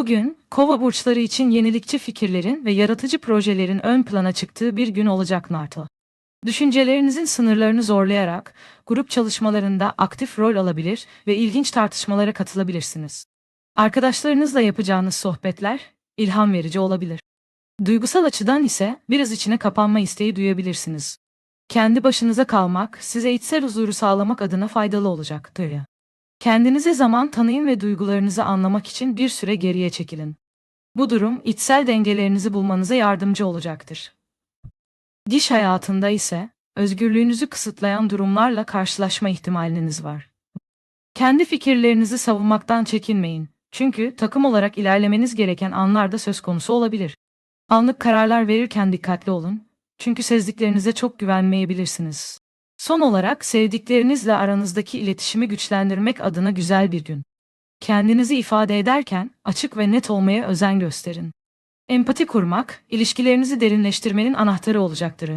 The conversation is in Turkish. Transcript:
Bugün, kova burçları için yenilikçi fikirlerin ve yaratıcı projelerin ön plana çıktığı bir gün olacak Narto. Düşüncelerinizin sınırlarını zorlayarak, grup çalışmalarında aktif rol alabilir ve ilginç tartışmalara katılabilirsiniz. Arkadaşlarınızla yapacağınız sohbetler, ilham verici olabilir. Duygusal açıdan ise biraz içine kapanma isteği duyabilirsiniz. Kendi başınıza kalmak, size içsel huzuru sağlamak adına faydalı olacaktır. Kendinize zaman tanıyın ve duygularınızı anlamak için bir süre geriye çekilin. Bu durum içsel dengelerinizi bulmanıza yardımcı olacaktır. Diş hayatında ise özgürlüğünüzü kısıtlayan durumlarla karşılaşma ihtimaliniz var. Kendi fikirlerinizi savunmaktan çekinmeyin. Çünkü takım olarak ilerlemeniz gereken anlarda söz konusu olabilir. Anlık kararlar verirken dikkatli olun. Çünkü sezliklerinize çok güvenmeyebilirsiniz. Son olarak sevdiklerinizle aranızdaki iletişimi güçlendirmek adına güzel bir gün. Kendinizi ifade ederken açık ve net olmaya özen gösterin. Empati kurmak, ilişkilerinizi derinleştirmenin anahtarı olacaktır.